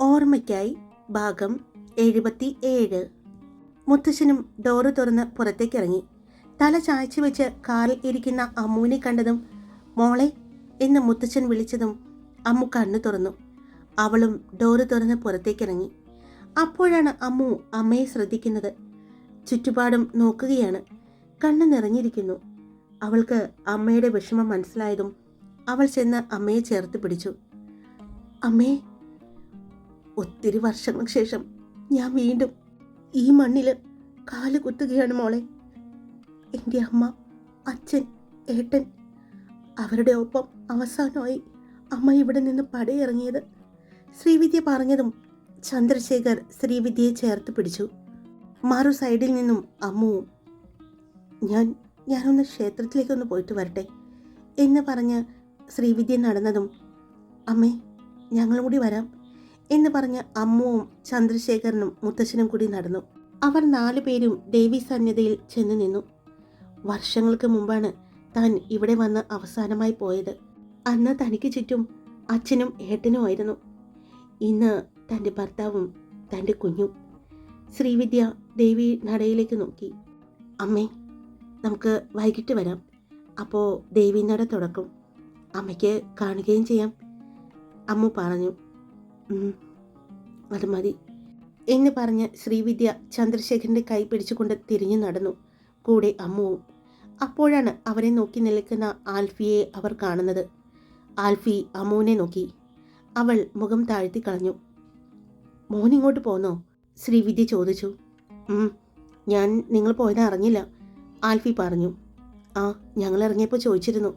ഓർമ്മയ്ക്കായി ഭാഗം എഴുപത്തി ഏഴ് മുത്തശ്ശനും ഡോറ് തുറന്ന് പുറത്തേക്കിറങ്ങി. തല ചായച്ചു വെച്ച് കാറിൽ ഇരിക്കുന്ന അമ്മുവിനെ കണ്ടതും മോളെ എന്ന് മുത്തച്ഛൻ വിളിച്ചതും അമ്മു കണ്ണു തുറന്നു. അവളും ഡോറ് തുറന്ന് പുറത്തേക്കിറങ്ങി. അപ്പോഴാണ് അമ്മു അമ്മയെ ശ്രദ്ധിക്കുന്നത്. ചുറ്റുപാടും നോക്കുകയാണ്. കണ്ണ് നിറഞ്ഞിരിക്കുന്നു. അവൾക്ക് അമ്മയുടെ വിഷമം മനസ്സിലായതും അവൾ ചെന്ന് അമ്മയെ ചേർത്ത് പിടിച്ചു. അമ്മേ ഒത്തിരി വർഷങ്ങൾക്ക് ശേഷം ഞാൻ വീണ്ടും ഈ മണ്ണിൽ കാൽ കുത്തുകയാണ് മോളെ. എന്റെ അമ്മ അച്ഛൻ ഏട്ടൻ അവരുടെ ഒപ്പം അവസാനമായി അമ്മ ഇവിടെ നിന്ന് പടയിറങ്ങിയത് ശ്രീവിദ്യ പറഞ്ഞതും ചന്ദ്രശേഖർ ശ്രീവിദ്യയെ ചേർത്ത് പിടിച്ചു. മാറു സൈഡിൽ നിന്നും അമ്മുവും ഞാൻ ഞാനൊന്ന് ക്ഷേത്രത്തിലേക്കൊന്ന് പോയിട്ട് വരട്ടെ എന്ന് പറഞ്ഞ് ശ്രീവിദ്യ നടന്നതും അമ്മേ ഞങ്ങളും കൂടി വരാം. എന്ന് പറഞ്ഞ് അമ്മുവും ചന്ദ്രശേഖരനും മുത്തശ്ശനും കൂടി നടന്നു. അവർ നാലുപേരും ദേവി സന്നിധിയിൽ ചെന്നു നിന്നു. വർഷങ്ങൾക്ക് മുമ്പാണ് താൻ ഇവിടെ വന്ന് അവസാനമായി പോയത്. അന്ന് തനിക്ക് ചുറ്റും അച്ഛനും ഏട്ടനുമായിരുന്നു ഇന്ന് തന്റെ ഭർത്താവും തന്റെ കുഞ്ഞും ശ്രീവിദ്യ ദേവി നടയിലേക്ക് നോക്കി. അമ്മേ നമുക്ക് വൈകിട്ട് വരാം. അപ്പോൾ ദേവി നട തുടക്കും അമ്മയ്ക്ക് കാണുകയും ചെയ്യാം അമ്മു പറഞ്ഞു. "ഉം, അത് മതി. എന്ന് പറഞ്ഞ് ശ്രീവിദ്യ ചന്ദ്രശേഖരന്റെ കൈ പിടിച്ചുകൊണ്ട് തിരിഞ്ഞു നടന്നു. കൂടെ അമ്മുവും. അപ്പോഴാണ് അവരെ നോക്കി നിൽക്കുന്ന ആൽഫിയെ അവർ കാണുന്നത്. ആൽഫി അമ്മുവിനെ നോക്കി. അവൾ മുഖം താഴ്ത്തി കളഞ്ഞു. മോൻ ഇങ്ങോട്ട് പോന്നോ? ശ്രീവിദ്യ ചോദിച്ചു. ഞാൻ നിങ്ങൾ പോയത് അറിഞ്ഞില്ല ആൽഫി പറഞ്ഞു. ആ ഞങ്ങൾ ഇറങ്ങിയപ്പോൾ ചോദിച്ചിരുന്നു.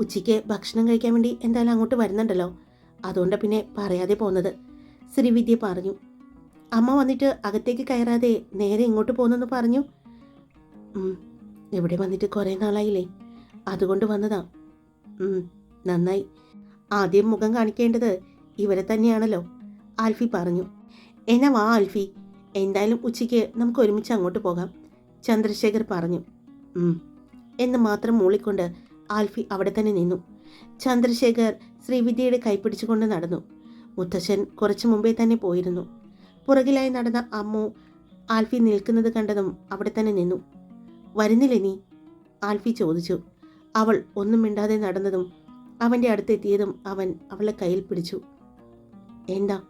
ഉച്ചയ്ക്ക് ഭക്ഷണം കഴിക്കാൻ വേണ്ടി എന്തായാലും അങ്ങോട്ട് വരുന്നുണ്ടല്ലോ. അതുകൊണ്ടാണ് പിന്നെ പറയാതെ പോന്നത്. ശ്രീവിദ്യ പറഞ്ഞു. അമ്മ വന്നിട്ട് അകത്തേക്ക് കയറാതെ നേരെ ഇങ്ങോട്ട് പോകുന്നെന്ന് പറഞ്ഞു. "ഉം, ഇവിടെ വന്നിട്ട് കുറേ നാളായില്ലേ. അതുകൊണ്ട് വന്നതാ. നന്നായി. ആദ്യം മുഖം കാണിക്കേണ്ടത് ഇവരെ തന്നെയാണല്ലോ ആൽഫി പറഞ്ഞു. എന്നാ വാ ആൽഫി എന്തായാലും ഉച്ചയ്ക്ക് നമുക്ക് ഒരുമിച്ച് അങ്ങോട്ട് പോകാം ചന്ദ്രശേഖർ പറഞ്ഞു. എന്ന് മാത്രം മൂളിക്കൊണ്ട് ആൽഫി അവിടെ തന്നെ നിന്നു. ചന്ദ്രശേഖർ ശ്രീവിദ്യയുടെ കൈപ്പിടിച്ചുകൊണ്ട് നടന്നു. മുത്തശ്ശൻ കുറച്ചു മുമ്പേ തന്നെ പോയിരുന്നു. പുറകിലായി നടന്ന അമ്മു ആൽഫി നിൽക്കുന്നത് കണ്ടതും അവിടെ തന്നെ നിന്നു. വരുന്നില്ലേ നീ? ആൽഫി ചോദിച്ചു. അവൾ ഒന്നും മിണ്ടാതെ നടന്നതും അവന്റെ അടുത്തെത്തിയതും അവൻ അവളെ കയ്യിൽ പിടിച്ചു. എന്താ?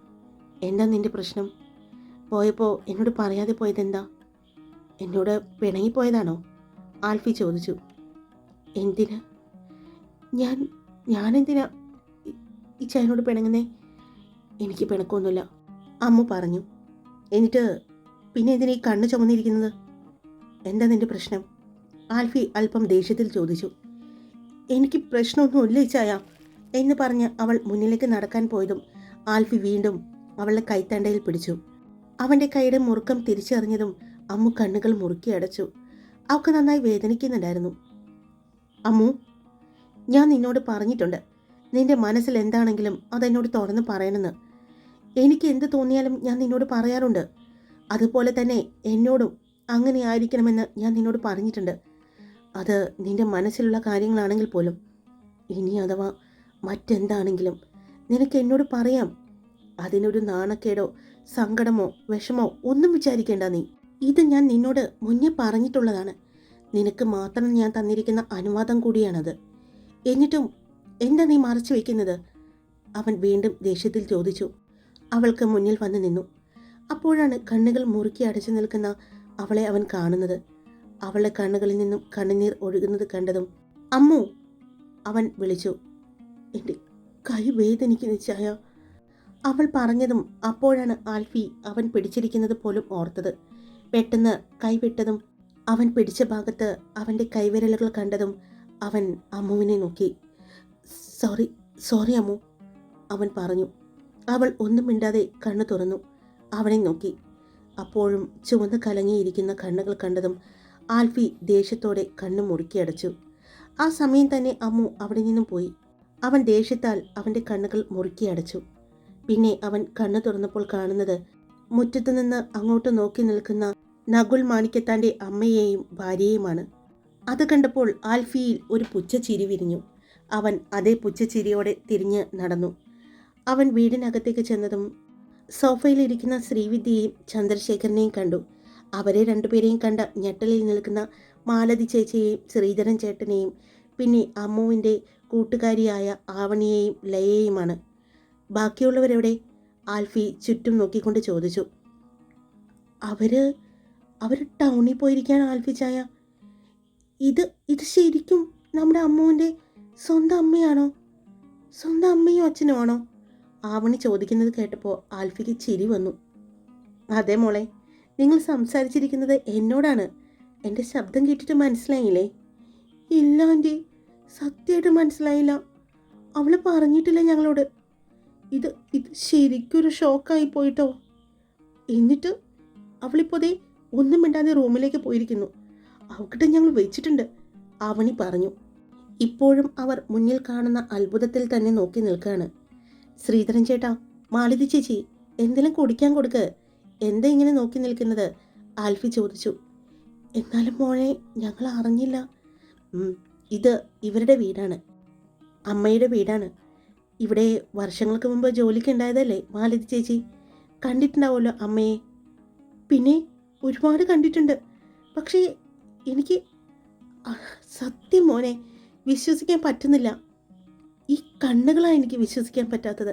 എന്താ നിന്റെ പ്രശ്നം? പോയപ്പോൾ എന്നോട് പറയാതെ പോയതെന്താ? എന്നോട് പിണങ്ങിപ്പോയതാണോ ആൽഫി ചോദിച്ചു. എന്തിനാ? ഞാൻ ഞാനെന്തിനാ ഈ- ചായനോട് പിണങ്ങുന്നേ? എനിക്ക് പിണക്കൊന്നുമില്ല അമ്മ പറഞ്ഞു. എന്നിട്ട് പിന്നെ ഇതിന് ഈ കണ്ണ് ചുമന്നിരിക്കുന്നത്? എന്താ നിന്റെ പ്രശ്നം? ആൽഫി അല്പം ദേഷ്യത്തിൽ ചോദിച്ചു. എനിക്ക് ഉല്ലയിച്ചായ ചായ എന്ന് പറഞ്ഞ് അവൾ മുന്നിലേക്ക് നടക്കാൻ പോയതും ആൽഫി വീണ്ടും അവളുടെ കൈത്തണ്ടയിൽ പിടിച്ചു. അവന്റെ കൈയുടെ മുറുക്കം തിരിച്ചറിഞ്ഞതും അമ്മു കണ്ണുകൾ മുറുക്കി അടച്ചു. അവൾക്ക് നന്നായി വേദനിക്കുന്നുണ്ടായിരുന്നു. അമ്മു ഞാൻ നിന്നോട് പറഞ്ഞിട്ടുണ്ട്. നിന്റെ മനസ്സിൽ എന്താണെങ്കിലും അതെന്നോട് തുറന്ന് പറയണമെന്ന്. എനിക്ക് എന്ത് തോന്നിയാലും ഞാൻ നിന്നോട് പറയാറുണ്ട്. അതുപോലെ തന്നെ എന്നോടും അങ്ങനെ ആയിരിക്കണമെന്ന് ഞാൻ നിന്നോട് പറഞ്ഞിട്ടുണ്ട്. അത് നിന്റെ മനസ്സിലുള്ള കാര്യങ്ങളാണെങ്കിൽ പോലും. ഇനി അഥവാ മറ്റെന്താണെങ്കിലും നിനക്ക് എന്നോട് പറയാം. അതിനൊരു നാണക്കേടോ സങ്കടമോ വിഷമോ ഒന്നും വിചാരിക്കേണ്ട നീ. ഇത് ഞാൻ നിന്നോട് മുന്നേ പറഞ്ഞിട്ടുള്ളതാണ്. നിനക്ക് മാത്രം ഞാൻ തന്നിരിക്കുന്ന അനുവാദം കൂടിയാണത്. എന്നിട്ടും എന്താ നീ മറച്ചു വയ്ക്കുന്നത് അവൻ വീണ്ടും ദേഷ്യത്തിൽ ചോദിച്ചു. അവൾക്ക് മുന്നിൽ വന്ന് നിന്നു. അപ്പോഴാണ് കണ്ണുകൾ മുറുക്കി അടച്ചു നിൽക്കുന്ന അവളെ അവൻ കാണുന്നത്. അവളുടെ കണ്ണുകളിൽ നിന്നും കണ്ണുനീർ ഒഴുകുന്നത് കണ്ടതും അമ്മു അവൻ വിളിച്ചു എന്റെ കൈ വേദനിക്കുന്ന ചായ. അവൾ പറഞ്ഞതും അപ്പോഴാണ് ആൽഫി അവൻ പിടിച്ചിരിക്കുന്നത് പോലും ഓർത്തത്. പെട്ടെന്ന് കൈവിട്ടതും അവൻ പിടിച്ച ഭാഗത്ത് അവന്റെ കൈവിരലുകൾ കണ്ടതും അവൻ അമ്മുവിനെ നോക്കി. സോറി സോറി അമ്മു അവൻ പറഞ്ഞു. അവൾ ഒന്നും മിണ്ടാതെ കണ്ണു തുറന്നു. അവനെ നോക്കി. അപ്പോഴും ചുവന്ന് കലങ്ങിയിരിക്കുന്ന കണ്ണുകൾ കണ്ടതും ആൽഫി ദേഷ്യത്തോടെ കണ്ണു മുറുക്കിയടച്ചു ആ സമയം തന്നെ അമ്മു അവിടെ നിന്നും പോയി. അവൻ ദേഷ്യത്താൽ അവന്റെ കണ്ണുകൾ മുറുക്കിയടച്ചു പിന്നെ അവൻ കണ്ണു തുറന്നപ്പോൾ കാണുന്നത് മുറ്റത്തു നിന്ന് അങ്ങോട്ട് നോക്കി നിൽക്കുന്ന നകുൽ മാണിക്കത്താന്റെ അമ്മയെയും ഭാര്യയുമാണ് അത് കണ്ടപ്പോൾ ആൽഫിയിൽ ഒരു പുച്ഛച്ചിരി വിരിഞ്ഞു. അവൻ അതേ പുച്ഛച്ചിരിയോടെ തിരിഞ്ഞ് നടന്നു. അവൻ വീടിനകത്തേക്ക് ചെന്നതും സോഫയിലിരിക്കുന്ന ശ്രീവിദ്യയെയും ചന്ദ്രശേഖരനെയും കണ്ടു. അവരെ രണ്ടുപേരെയും കണ്ട ഞെട്ടലിൽ നിൽക്കുന്ന മാലതി ചേച്ചിയെയും ശ്രീധരൻ ചേട്ടനെയും പിന്നെ അമ്മുവിന്റെ കൂട്ടുകാരിയായ ആവണിയെയും ലയയെയുമാണ്. ബാക്കിയുള്ളവരെവിടെ? ആൽഫി ചുറ്റും നോക്കിക്കൊണ്ട് ചോദിച്ചു. അവർ അവർ ടൗണിൽ പോയിരിക്കുകയാണ് ആൽഫി ചായ. ഇത് ഇത് ശരിക്കും നമ്മുടെ അമ്മുവിന്റെ സ്വന്തം അമ്മയാണോ? സ്വന്തം അമ്മയും അച്ഛനും ആണോ ആവണി ചോദിക്കുന്നത് കേട്ടപ്പോൾ ആൽഫിക്ക് ചിരി വന്നു. അതെ മോളെ നിങ്ങൾ സംസാരിച്ചിരിക്കുന്നത് എന്നോടാണ്. എന്റെ ശബ്ദം കേട്ടിട്ട് മനസ്സിലായില്ലേ? ഇല്ല ആന്റി സത്യമായിട്ട് മനസ്സിലായില്ല. അവൾ പറഞ്ഞിട്ടില്ല ഞങ്ങളോട്. ഇത് ഇത് ശരിക്കൊരു ഷോക്കായി പോയിട്ടോ? എന്നിട്ട് അവളിപ്പോൾ ദേ ഒന്നും മിണ്ടാതെ റൂമിലേക്ക് പോയിരിക്കുന്നു. അവക്കിട്ട് ഞങ്ങൾ വെച്ചിട്ടുണ്ട് അവണി പറഞ്ഞു. ഇപ്പോഴും അവർ മുന്നിൽ കാണുന്ന അത്ഭുതത്തിൽ തന്നെ നോക്കി നിൽക്കുകയാണ് ശ്രീധരൻ ചേട്ടാ മാലതി ചേച്ചി എന്തെങ്കിലും കുടിക്കാൻ കൊടുക്ക്. എന്താ ഇങ്ങനെ നോക്കി നിൽക്കുന്നത്? ആൽഫി ചോദിച്ചു. എന്നാലും മോനെ ഞങ്ങൾ അറിഞ്ഞില്ല. ഇത് ഇവരുടെ വീടാണ്. അമ്മയുടെ വീടാണ്. ഇവിടെ വർഷങ്ങൾക്ക് മുമ്പ് ജോലിക്ക് ഉണ്ടായതല്ലേ മാലതി ചേച്ചി? കണ്ടിട്ടുണ്ടാവുമല്ലോ അമ്മയെ. പിന്നെ ഒരുപാട് കണ്ടിട്ടുണ്ട്. പക്ഷേ എനിക്ക് സത്യം മോനെ വിശ്വസിക്കാൻ പറ്റുന്നില്ല. ഈ കണ്ണുകളാണ് എനിക്ക് വിശ്വസിക്കാൻ പറ്റാത്തത്.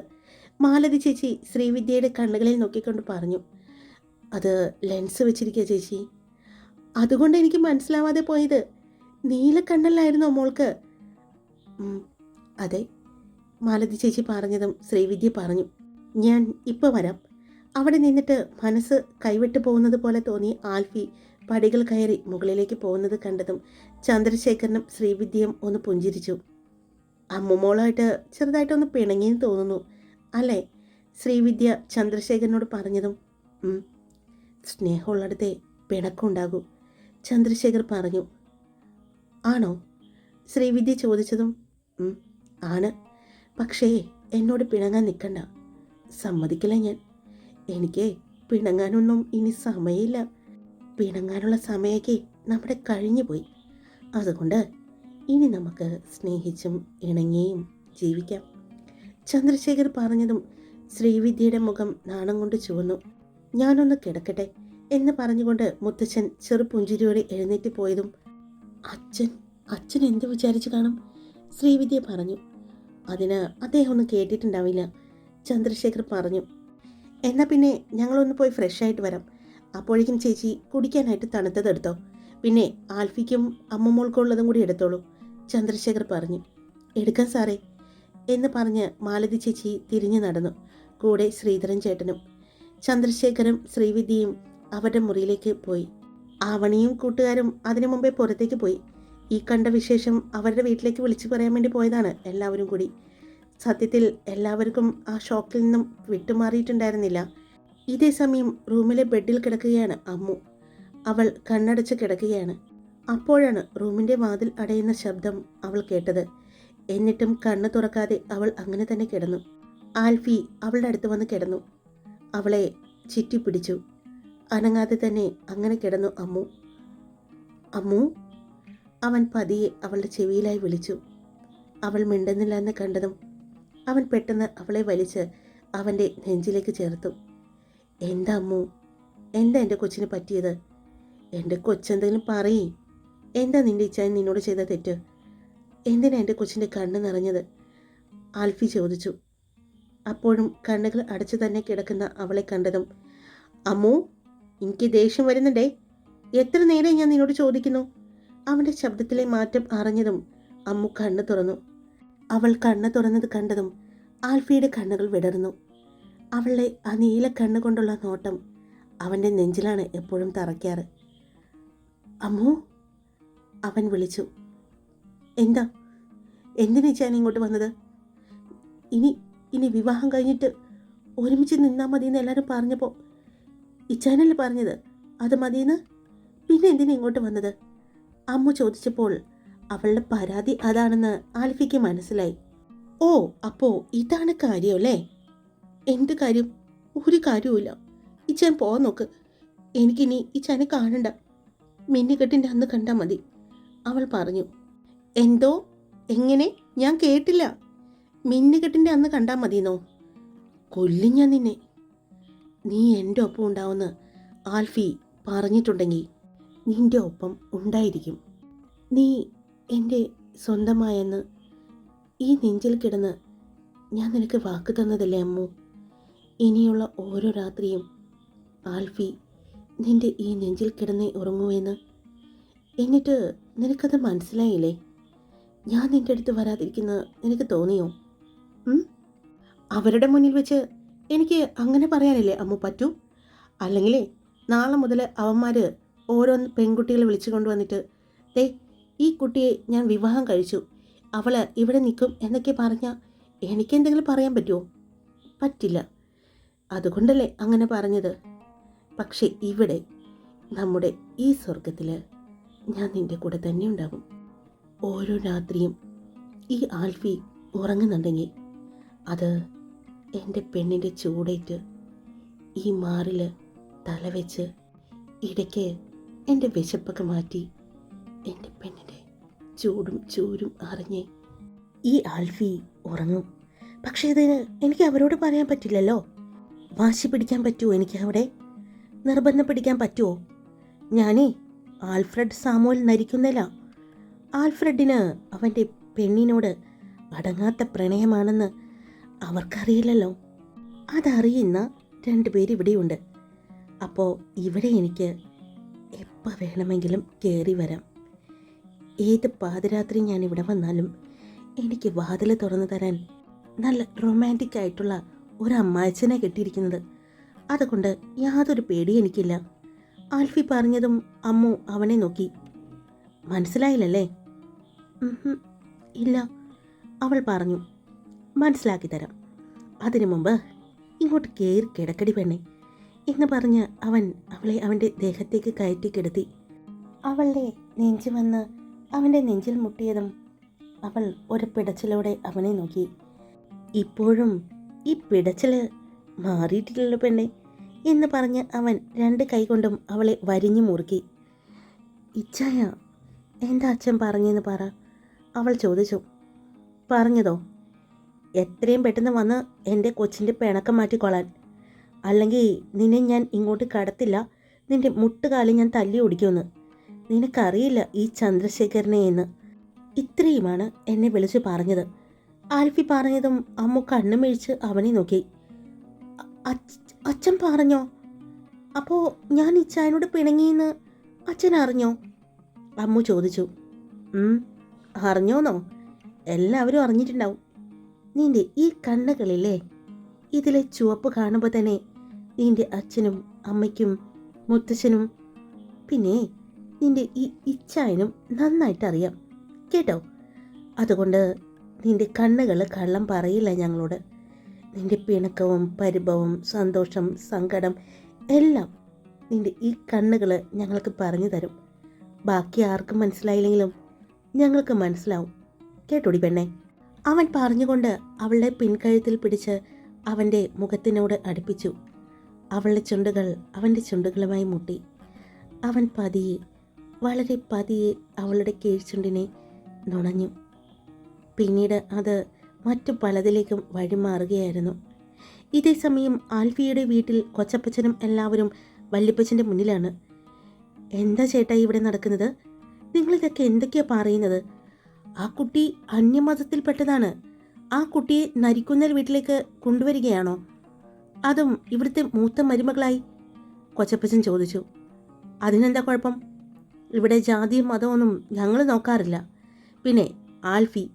മാലതി ചേച്ചി ശ്രീവിദ്യയുടെ കണ്ണുകളിൽ നോക്കിക്കൊണ്ട് പറഞ്ഞു അത് ലെൻസ് വെച്ചിരിക്കുക ചേച്ചി. അതുകൊണ്ട് എനിക്ക് മനസ്സിലാവാതെ പോയത്. നീല കണ്ണല്ലായിരുന്നോ മോൾക്ക്? അതെ മാലതി ചേച്ചി പറഞ്ഞതും ശ്രീവിദ്യ പറഞ്ഞു. ഞാൻ ഇപ്പോൾ വരാം. അവിടെ നിന്നിട്ട് മനസ്സ് കൈവിട്ടു പോകുന്നത് പോലെ തോന്നി ആൽഫി. പടികൾ കയറി മുകളിലേക്ക് പോകുന്നത് കണ്ടതും ചന്ദ്രശേഖരനും ശ്രീവിദ്യയും ഒന്ന് പുഞ്ചിരിച്ചു. അമ്മുമോളായിട്ട് ചെറുതായിട്ടൊന്ന് പിണങ്ങിയെന്ന് തോന്നുന്നു. അല്ലേ? ശ്രീവിദ്യ ചന്ദ്രശേഖരനോട് പറഞ്ഞതും സ്നേഹമുള്ളടത്തെ പിണക്കമുണ്ടാകൂ. ചന്ദ്രശേഖർ പറഞ്ഞു ആണോ? ശ്രീവിദ്യ ചോദിച്ചതും "ഉം, ആണ്. പക്ഷേ എന്നോട് പിണങ്ങാൻ നിൽക്കണ്ട. സമ്മതിക്കില്ല ഞാൻ. എനിക്ക് പിണങ്ങാനൊന്നും ഇനി സമയമില്ല. പിണങ്ങാനുള്ള സമയമൊക്കെ നമ്മുടെ കഴിഞ്ഞു പോയി അതുകൊണ്ട് ഇനി നമുക്ക് സ്നേഹിച്ചും ഇണങ്ങിയും ജീവിക്കാം. ചന്ദ്രശേഖർ പറഞ്ഞതും ശ്രീവിദ്യയുടെ മുഖം നാണം കൊണ്ട് ചുവന്നു. ഞാനൊന്ന് കിടക്കട്ടെ എന്ന് പറഞ്ഞുകൊണ്ട് മുത്തച്ഛൻ ചെറുപുഞ്ചിരിയോടെ എഴുന്നേറ്റ് പോയതും അച്ഛൻ അച്ഛൻ എന്ത് വിചാരിച്ചു കാണും? ശ്രീവിദ്യ പറഞ്ഞു. അതിന് അദ്ദേഹം ഒന്നും കേട്ടിട്ടുണ്ടാവില്ല ചന്ദ്രശേഖർ പറഞ്ഞു. എന്നാൽ പിന്നെ ഞങ്ങളൊന്ന് പോയി ഫ്രഷ് ആയിട്ട് വരാം. അപ്പോഴേക്കും ചേച്ചി കുടിക്കാനായിട്ട് തണുത്തത് എടുത്തോ. പിന്നെ ആൽഫിക്കും അമ്മമോൾക്കുള്ളതും കൂടി എടുത്തോളൂ. ചന്ദ്രശേഖർ പറഞ്ഞു എടുക്കാം സാറേ എന്ന് പറഞ്ഞ് മാലതി ചേച്ചി തിരിഞ്ഞു നടന്നു. കൂടെ ശ്രീധരൻ ചേട്ടനും ചന്ദ്രശേഖരും ശ്രീവിദ്യയും അവരുടെ മുറിയിലേക്ക് പോയി. ആവണിയും കൂട്ടുകാരും അതിനു മുമ്പേ പുറത്തേക്ക് പോയി. ഈ കണ്ട വിശേഷം അവരുടെ വീട്ടിലേക്ക് വിളിച്ചു പറയാൻ വേണ്ടി പോയതാണ് എല്ലാവരും കൂടി. സത്യത്തിൽ എല്ലാവർക്കും ആ ഷോക്കിൽ നിന്നും വിട്ടുമാറിയിട്ടുണ്ടായിരുന്നില്ല. ഇതേ സമയം റൂമിലെ ബെഡിൽ കിടക്കുകയാണ് അമ്മു. അവൾ കണ്ണടച്ച് കിടക്കുകയാണ്. അപ്പോഴാണ് റൂമിന്റെ വാതിൽ അടയുന്ന ശബ്ദം അവൾ കേട്ടത്. എന്നിട്ടും കണ്ണ് തുറക്കാതെ അവൾ അങ്ങനെ തന്നെ കിടന്നു. ആൽഫി അവളുടെ അടുത്ത് വന്ന് കിടന്നു. അവളെ ചുറ്റിപ്പിടിച്ചു അനങ്ങാതെ തന്നെ അങ്ങനെ കിടന്നു അമ്മു. അമ്മു? അവൻ പതിയെ അവളുടെ ചെവിയിലായി വിളിച്ചു. അവൾ മിണ്ടുന്നില്ല എന്ന് കണ്ടതും അവൻ പെട്ടെന്ന് അവളെ വലിച്ച് അവന്റെ നെഞ്ചിലേക്ക് ചേർത്തു. എന്താ അമ്മു? എന്താ എന്റെ കൊച്ചിന് പറ്റിയത്? എന്റെ കൊച്ചെന്തെങ്കിലും പറയേ. എന്താ നിന്റെ ഇച്ഛാൻ നിന്നോട് ചെയ്ത തെറ്റ്? എന്തിനാ എന്റെ കൊച്ചിന്റെ കണ്ണ് നിറഞ്ഞത്? ആൽഫി ചോദിച്ചു. അപ്പോഴും കണ്ണുകൾ അടച്ചു തന്നെ കിടക്കുന്ന അവളെ കണ്ടതും അമ്മു എനിക്ക് ദേഷ്യം വരുന്നുണ്ടേ. എത്ര നേരം ഞാൻ നിന്നോട് ചോദിക്കുന്നു? അവന്റെ ശബ്ദത്തിലെ മാറ്റം അറിഞ്ഞതും അമ്മു കണ്ണ് തുറന്നു. അവൾ കണ്ണ് തുറന്നത് കണ്ടതും ആൽഫിയുടെ കണ്ണുകൾ വിടർന്നു. അവളുടെ ആ നീല കണ്ണുകൊണ്ടുള്ള നോട്ടം അവന്റെ നെഞ്ചിലാണ് എപ്പോഴും തറയ്ക്കാറ്. അമ്മു അവൻ വിളിച്ചു. എന്താ? എന്തിനാ ഇങ്ങോട്ട് വന്നത്? ഇനി ഇനി വിവാഹം കഴിഞ്ഞിട്ട് ഒരുമിച്ച് നിന്നാൽ മതിയെന്ന് എല്ലാവരും പറഞ്ഞപ്പോൾ ഇച്ചാനല്ലേ പറഞ്ഞത്? അത് മതിയെന്ന്? പിന്നെ എന്തിനാ ഇങ്ങോട്ട് വന്നത്? അമ്മ ചോദിച്ചപ്പോൾ അവളുടെ പരാതി അതാണെന്ന് ആൽഫിക്ക് മനസ്സിലായി. ഓ അപ്പോൾ ഇതാണ് കാര്യം അല്ലേ? എന്ത് കാര്യം? ഒരു കാര്യവുമില്ല. ഇച്ചാൻ പോകാൻ നോക്ക്. എനിക്കിനി ഇച്ചാനെ കാണണ്ട. മിന്നിക്കെട്ടിന്റെ അന്ന് കണ്ടാൽ മതി. അവൾ പറഞ്ഞു എന്തോ? എങ്ങനെ? ഞാൻ കേട്ടില്ല. മിന്നുകെട്ടിന്റെ അന്ന് കണ്ടാൽ മതിയെന്നോ? കൊല്ലും ഞാൻ നിന്നെ. നീ എന്റെ ഒപ്പം ഉണ്ടാവുമെന്ന് ആൽഫി പറഞ്ഞിട്ടുണ്ടെങ്കിൽ നിന്റെ ഒപ്പം ഉണ്ടായിരിക്കും. നീ എന്റെ സ്വന്തമായെന്ന് ഈ നെഞ്ചിൽ കിടന്ന് ഞാൻ നിനക്ക് വാക്ക് തന്നതല്ലേ അമ്മു? ഇനിയുള്ള ഓരോ രാത്രിയും ആൽഫി നിന്റെ ഈ നെഞ്ചിൽ കിടന്നേ ഉറങ്ങുമെന്ന് എന്നിട്ട് നിനക്കത് മനസ്സിലായില്ലേ? ഞാൻ നിന്റെ അടുത്ത് വരാതിരിക്കുന്ന നിനക്ക് തോന്നിയോ? അവരുടെ മുന്നിൽ വെച്ച് എനിക്ക് അങ്ങനെ പറയാനല്ലേ അമ്മ പറ്റൂ? അല്ലെങ്കിലേ നാളെ മുതൽ അവന്മാർ ഓരോ പെൺകുട്ടികളെ വിളിച്ചു കൊണ്ടുവന്നിട്ട് ദേ ഈ കുട്ടിയെ ഞാൻ വിവാഹം കഴിച്ചു. അവൾ ഇവിടെ നിൽക്കും എന്നൊക്കെ പറഞ്ഞാൽ എനിക്കെന്തെങ്കിലും പറയാൻ പറ്റുമോ പറ്റില്ല. അതുകൊണ്ടല്ലേ അങ്ങനെ പറഞ്ഞത്. പക്ഷേ ഇവിടെ നമ്മുടെ ഈ സ്വർഗത്തിൽ ഞാൻ നിന്റെ കൂടെ തന്നെ ഉണ്ടാകും. ഓരോ രാത്രിയും ഈ ആൽഫി ഉറങ്ങുന്നുണ്ടെങ്കിൽ അത് എന്റെ പെണ്ണിന്റെ ചൂടേറ്റ് ഈ മാറിൽ തലവെച്ച് ഇടയ്ക്ക് എന്റെ വിശപ്പൊക്കെ മാറ്റി എന്റെ പെണ്ണിന്റെ ചൂടും ചൂരും അറിഞ്ഞ് ഈ ആൽഫി ഉറങ്ങും. പക്ഷേ ഇതിന് എനിക്ക് അവരോട് പറയാൻ പറ്റില്ലല്ലോ. വാശി പിടിക്കാൻ പറ്റുമോ എനിക്ക് അവിടെ? നിർബന്ധം പിടിക്കാൻ പറ്റുമോ ഞാനേ ആൽഫ്രഡ് സാമുവൽ നരിക്കുന്നില്ല ആൽഫ്രഡിന് അവന്റെ പെണ്ണിനോട് അടങ്ങാത്ത പ്രണയമാണെന്ന് അവർക്കറിയില്ലല്ലോ. അതറിയുന്ന രണ്ടുപേർ ഇവിടെയുണ്ട്. അപ്പോൾ ഇവിടെ എനിക്ക് എപ്പോൾ വേണമെങ്കിലും കയറി വരാം. ഏത് പാതിരാത്രി ഞാൻ ഇവിടെ വന്നാലും എനിക്ക് വാതിൽ തുറന്നു തരാൻ നല്ല റൊമാന്റിക് ആയിട്ടുള്ള ഒരു അമ്മാച്ചനെ കെട്ടിയിരിക്കുന്നത്. അതുകൊണ്ട് യാതൊരു പേടിയും എനിക്കില്ല. ആൽഫി പറഞ്ഞതും അമ്മു അവനെ നോക്കി. മനസ്സിലായില്ലല്ലേ? ഇല്ല അവൾ പറഞ്ഞു. മനസ്സിലാക്കി തരാം. അതിനു മുമ്പ് ഇങ്ങോട്ട് കയറി കിടക്കടി പെണ്ണെ എന്ന് പറഞ്ഞ് അവൻ അവളെ അവന്റെ ദേഹത്തേക്ക് കയറ്റി കിടത്തി. അവളുടെ നെഞ്ചു വന്ന് അവന്റെ നെഞ്ചിൽ മുട്ടിയതും അവൾ ഒരു പിടച്ചിലോടെ അവനെ നോക്കി. ഇപ്പോഴും ഈ പിടച്ചിൽ മാറിയിട്ടില്ലല്ലോ പെണ്ണെ. എന്ന് പറഞ്ഞ് അവൻ രണ്ട് കൈകൊണ്ടും അവളെ വരിഞ്ഞു മുറുക്കി. ഇച്ഛായ എന്താ അച്ഛൻ പറഞ്ഞെന്ന് പറ. അവൾ ചോദിച്ചു. പറഞ്ഞതോ? എത്രയും പെട്ടെന്ന് വന്ന് എന്റെ കൊച്ചിന്റെ പിണക്കം മാറ്റിക്കൊള്ളാൻ. അല്ലെങ്കിൽ നിന്നെ ഞാൻ ഇങ്ങോട്ട് കടത്തില്ല. നിന്റെ മുട്ടുകാലി ഞാൻ തല്ലി ഓടിക്കുമെന്ന്. നിനക്കറിയില്ല ഈ ചന്ദ്രശേഖരനെ എന്ന്. ഇത്രയുമാണ് എന്നെ വിളിച്ച് പറഞ്ഞത്. ആൽഫി പറഞ്ഞതും അമ്മു കണ്ണുമിഴിച്ച് അവനെ നോക്കി. "അ- അച്ഛ- അച്ഛൻ പറഞ്ഞോ. അപ്പോൾ ഞാൻ ഇച്ചായനോട് പിണങ്ങിയെന്ന് അച്ഛൻ അറിഞ്ഞോ? അമ്മു ചോദിച്ചു. "ഉം, അറിഞ്ഞോന്നോ? എല്ലാവരും അറിഞ്ഞിട്ടുണ്ടാവും. നിന്റെ ഈ കണ്ണുകളില്ലേ? ഇതിലെ ചുവപ്പ് കാണുമ്പോൾ തന്നെ നിന്റെ അച്ഛനും അമ്മയ്ക്കും മുത്തച്ഛനും പിന്നെ നിന്റെ ഈ ഇച്ചായനും നന്നായിട്ട് അറിയാം കേട്ടോ? അതുകൊണ്ട് നിന്റെ കണ്ണുകൾ കള്ളം പറയില്ല ഞങ്ങളോട്. നിന്റെ പിണക്കവും പരിഭവം സന്തോഷം സങ്കടം എല്ലാം നിന്റെ ഈ കണ്ണുകൾ ഞങ്ങൾക്ക് പറഞ്ഞു തരും. ബാക്കി ആർക്കും മനസ്സിലായില്ലെങ്കിലും ഞങ്ങൾക്ക് മനസ്സിലാവും. കേട്ടോടി പെണ്ണെ? അവൻ പറഞ്ഞുകൊണ്ട് അവളുടെ പിൻകഴുത്തിൽ പിടിച്ച് അവന്റെ മുഖത്തിനോട് അടുപ്പിച്ചു. അവളുടെ ചുണ്ടുകൾ അവന്റെ ചുണ്ടുകളുമായി മുട്ടി. അവൻ പതിയെ വളരെ പതിയെ അവളുടെ കീഴ്ചുണ്ടിനെ നുണഞ്ഞു. പിന്നീട് അത് മറ്റു പലതിലേക്കും വഴിമാറുകയായിരുന്നു. ഇതേ സമയം ആൽഫിയുടെ വീട്ടിൽ കൊച്ചപ്പച്ചനും എല്ലാവരും വല്യപ്പച്ചന്റെ മുന്നിലാണ്. എന്താ ചേട്ടാ ഇവിടെ നടക്കുന്നത്? നിങ്ങളിതൊക്കെ എന്തൊക്കെയാ പറയുന്നത്? ആ കുട്ടി അന്യമതത്തിൽപ്പെട്ടതാണ്. ആ കുട്ടിയെ നരിക്കുന്നൽ വീട്ടിലേക്ക് കൊണ്ടുവരികയാണോ? അതും ഇവിടുത്തെ മൂത്ത മരുമകളായി? കൊച്ചപ്പച്ചൻ ചോദിച്ചു. അതിനെന്താ കുഴപ്പം? ഇവിടെ ജാതിയും മതമൊന്നും ഞങ്ങൾ നോക്കാറില്ല. പിന്നെ ആൽഫി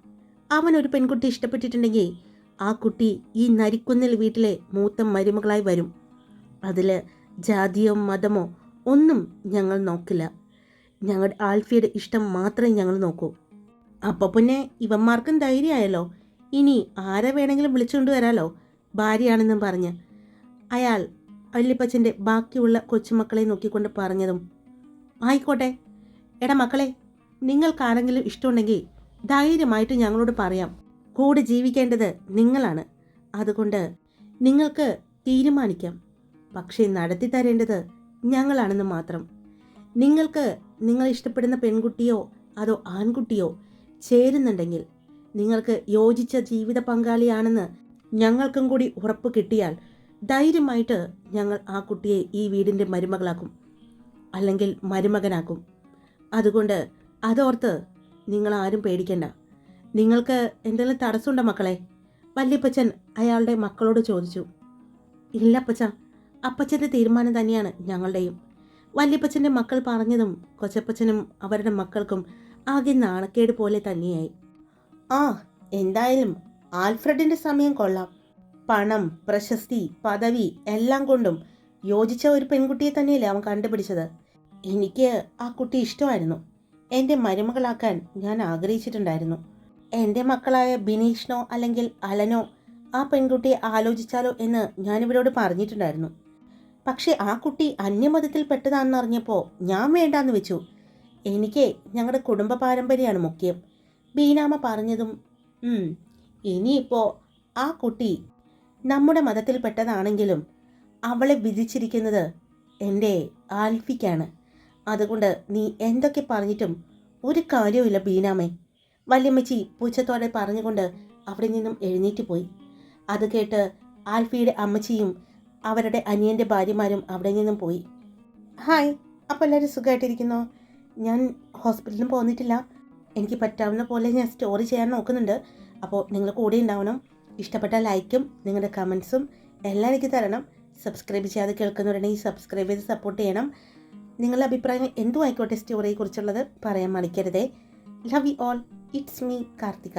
അവൻ ഒരു പെൺകുട്ടി ഇഷ്ടപ്പെട്ടിട്ടുണ്ടെങ്കിൽ ആ കുട്ടി ഈ നരിക്കുന്നിൽ വീട്ടിലെ മൂത്ത മരുമകളായി വരും. അതിൽ ജാതിയോ മതമോ ഒന്നും ഞങ്ങൾ നോക്കില്ല. ഞങ്ങളുടെ ആൽഫിയുടെ ഇഷ്ടം മാത്രമേ ഞങ്ങൾ നോക്കൂ. അപ്പോൾ പിന്നെ ഇവന്മാർക്കും ധൈര്യമായല്ലോ. ഇനി ആരെ വേണമെങ്കിലും വിളിച്ചുകൊണ്ട് വരാലോ ഭാര്യയാണെന്നും പറഞ്ഞ്. അയാൾ വല്യപ്പച്ചന്റെ ബാക്കിയുള്ള കൊച്ചുമക്കളെ നോക്കിക്കൊണ്ട് പറഞ്ഞതും ആയിക്കോട്ടെ. എടാ മക്കളെ നിങ്ങൾക്കാരെങ്കിലും ഇഷ്ടമുണ്ടെങ്കിൽ ധൈര്യമായിട്ട് ഞങ്ങളോട് പറയാം. കൂടെ ജീവിക്കേണ്ടത് നിങ്ങളാണ്. അതുകൊണ്ട് നിങ്ങൾക്ക് തീരുമാനിക്കാം. പക്ഷേ നടത്തി തരേണ്ടത് ഞങ്ങളാണെന്ന് മാത്രം. നിങ്ങൾക്ക് നിങ്ങൾ ഇഷ്ടപ്പെടുന്ന പെൺകുട്ടിയോ അതോ ആൺകുട്ടിയോ ചേരുന്നുണ്ടെങ്കിൽ നിങ്ങൾക്ക് യോജിച്ച ജീവിത പങ്കാളിയാണെന്ന് ഞങ്ങൾക്കും കൂടി ഉറപ്പ് കിട്ടിയാൽ ധൈര്യമായിട്ട് ഞങ്ങൾ ആ കുട്ടിയെ ഈ വീടിന്റെ മരുമകളാക്കും. അല്ലെങ്കിൽ മരുമകനാക്കും. അതുകൊണ്ട് അതോർത്ത് നിങ്ങൾ ആരും പേടിക്കണ്ട. നിങ്ങൾക്ക് എന്തെങ്കിലും തടസ്സമുണ്ടോ മക്കളെ? വല്യപ്പച്ചൻ അയാളുടെ മക്കളോട് ചോദിച്ചു. ഇല്ല അപ്പച്ച അപ്പച്ചന്റെ തീരുമാനം തന്നെയാണ് ഞങ്ങളുടെയും. വല്യപ്പച്ചന്റെ മക്കൾ പറഞ്ഞതും കൊച്ചപ്പച്ചനും അവരുടെ മക്കൾക്കും ആകെ നാണക്കേട് പോലെ തന്നെയായി. ആ എന്തായാലും ആൽഫ്രഡിന്റെ സമയം കൊള്ളാം. പണം പ്രശസ്തി പദവി എല്ലാം കൊണ്ടും യോജിച്ച ഒരു പെൺകുട്ടിയെ തന്നെയല്ലേ അവൻ കണ്ടുപിടിച്ചത്? എനിക്ക് ആ കുട്ടി ഇഷ്ടമായിരുന്നു. എന്റെ മരുമകളാക്കാൻ ഞാൻ ആഗ്രഹിച്ചിട്ടുണ്ടായിരുന്നു. എന്റെ മക്കളായ ബിനീഷിനോ അല്ലെങ്കിൽ അലനോ ആ പെൺകുട്ടിയെ ആലോചിച്ചാലോ എന്ന് ഞാനിവരോട് പറഞ്ഞിട്ടുണ്ടായിരുന്നു. പക്ഷേ ആ കുട്ടി അന്യമതത്തിൽ പെട്ടതാണെന്ന് അറിഞ്ഞപ്പോൾ ഞാൻ വേണ്ടാന്ന് വെച്ചു. എനിക്ക് ഞങ്ങളുടെ കുടുംബ പാരമ്പര്യമാണ് മുഖ്യം. ബീനാമ പറഞ്ഞതും "ഉം, ഇനിയിപ്പോൾ ആ കുട്ടി നമ്മുടെ മതത്തിൽപ്പെട്ടതാണെങ്കിലും അവളെ വിധിച്ചിരിക്കുന്നത് എന്റെ ആൽഫിക്കാണ്. അതുകൊണ്ട് നീ എന്തൊക്കെ പറഞ്ഞിട്ടും ഒരു കാര്യവുമില്ല ബീനാമേ. വല്യമ്മച്ചി പൂച്ചത്തോടെ പറഞ്ഞുകൊണ്ട് അവിടെ നിന്നും എഴുന്നേറ്റ് പോയി. അത് കേട്ട് ആൽഫിയുടെ അമ്മച്ചിയും അവരുടെ അനിയന്റെ ഭാര്യമാരും അവിടെ നിന്നും പോയി. ഹായ് അപ്പോൾ എല്ലാവരും സുഖമായിട്ടിരിക്കുന്നോ ഞാൻ ഹോസ്പിറ്റലിലും പോന്നിട്ടില്ല. എനിക്ക് പറ്റാവുന്ന പോലെ ഞാൻ സ്റ്റോറി ചെയ്യാൻ നോക്കുന്നുണ്ട്. അപ്പോൾ നിങ്ങൾ കൂടെ ഉണ്ടാവണം. ഇഷ്ടപ്പെട്ട ലൈക്കും നിങ്ങളുടെ കമൻസും എല്ലാം എനിക്ക് തരണം. സബ്സ്ക്രൈബ് ചെയ്യാതെ കേൾക്കുന്നവരുണ്ടെങ്കിൽ സബ്സ്ക്രൈബ് ചെയ്ത് സപ്പോർട്ട് ചെയ്യണം. നിങ്ങളുടെ അഭിപ്രായങ്ങൾ എന്തും ആയിക്കോട്ടെ സ്റ്റോറിയെക്കുറിച്ചുള്ളത് പറയാൻ മടിക്കരുതേ. Love you all it's me Karthika.